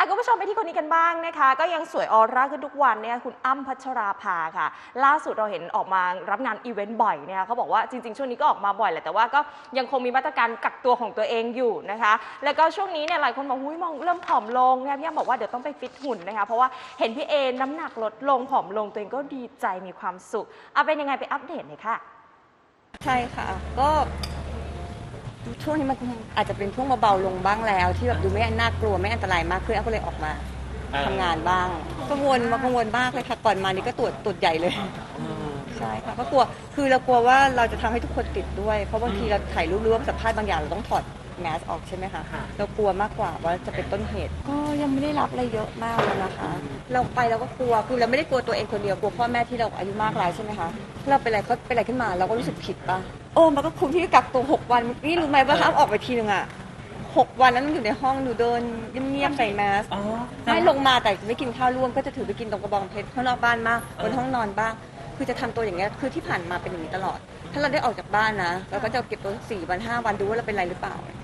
อะคุณผู้ชมไปที่คนนี้กันบ้างนะคะ ก็ยังสวยออร่าขึ้นทุกวันเนี่ยคุณอ้ำพัชราภาค่ะ ล่าสุดเราเห็นออกมารับงานอีเวนต์บ่อยเนี่ยเขาบอกว่าจริง ๆ ช่วงนี้ก็ออกมาบ่อยแหละแต่ว่าก็ยังคงมีมาตรการกักตัวของตัวเองอยู่นะคะ แล้วก็ช่วงนี้เนี่ยหลายคนบอกหุ้ยมองเริ่มผอมลงเนี่ยพี่อ้ำบอกว่าเดี๋ยวต้องไปฟิตหุ่นนะคะเพราะว่าเห็นพี่เอน้ำหนักลดลงผอมลงตัวเองก็ดีใจมีความสุขเอาเป็นยังไงไปอัปเดตหน่อยค่ะ ใช่ค่ะ ก็ ช่วงนี้มันอาจจะเป็นช่วงเบาๆลงบ้างแล้ว ที่แบบดูไม่น่ากลัวไม่อันตรายมากขึ้นอ้ำก็เลยออกมาทำงานบ้างกังวลมากังวลมากเลยค่ะก่อนมานี่ก็ตรวจตรวจใหญ่เลย ใช่ค่ะก็กลัวคือเรากลัวว่าเราจะทำให้ทุกคนติดด้วย เพราะบางทีเราถ่ายรูปหรือว่าสัมภาษณ์บางอย่างเราต้องถอด แมสออกใช่ไหมคะเรากลัวมากกว่าว่าจะเป็นต้นเหตุ ก็ยังไม่ได้รับอะไรเยอะมากเลยนะคะ เราไปเราก็กลัวคือเราไม่ได้กลัวตัวเองคนเดียวกลัวพ่อแม่ที่เราอายุมากแล้วใช่ไหมคะถ้าเราเป็นอะไรเขาเป็นอะไรขึ้นมา เราก็รู้สึกผิดปะโอ้มันก็คุ้มที่กักตัวหกวันนี่รู้ไหมว่าห้ามออกไปทีนึงอะหกวันนั้นอยู่ในห้องหนูเดินเงียบๆใส่แมสอ๋อไม่ลงมาแต่ไม่กินข้าวร่วมก็จะถือไปกินตรงกระบองเพชรข้างนอกบ้านบ้างบนห้องนอนบ้าง คือจะทำตัวอย่างเงี้ยคือที่ผ่านมาเป็นอย่างนี้ตลอด ถ้าเราได้ออกจากบ้านนะเราก็จะเก็บตัวสี่วันห้าวันดูว่าเราเป็นอะไรหรือเปล่าอ๋อ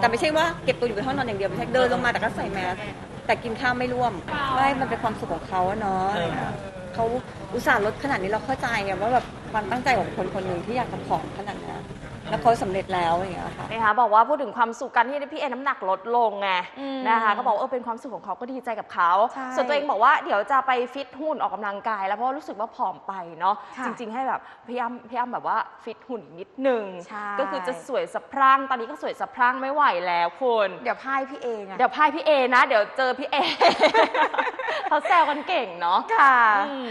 แต่ไม่ใช่ว่าเก็บตัวอยู่ในห้องนอนอย่างเดียวไม่ใช่เดินลงมาแต่ก็ใส่แมสแต่กินข้าวไม่ร่วมไม่มันเป็นความสุขของเขาอะเนาะ เขาอุตส่าห์ลดขนาดนี้เราเข้าใจไงว่าแบบความตั้งใจของคนคนหนึ่งที่อยากจะผอมขนาดนั้นแล้วเขาสำเร็จแล้วอย่างเงี้ยค่ะ นะคะบอกว่าพูดถึงความสุขการที่พี่เอน้ำหนักลดลงไงอืมนะคะก็บอกว่าเออเป็นความสุขของเขาก็ดีใจกับเขา ใช่ส่วนตัวเองบอกว่าเดี๋ยวจะไปฟิตหุ่นออกกำลังกาย แล้วเพราะว่ารู้สึกว่าผอมไปเนาะค่ะจริง ๆ ให้แบบพยายามพยายามแบบว่าฟิตหุ่นอีกนิดนึงใช่ ก็คือจะสวยสะพรั่งตอนนี้ก็สวยสะพรั่งไม่ไหวแล้วคุณเดี๋ยวพ่ายพี่เองอะ เดี๋ยวพายพี่เอนะ เดี๋ยวเจอพี่เอ เขาแซวกันเก่งเนาะค่ะอืม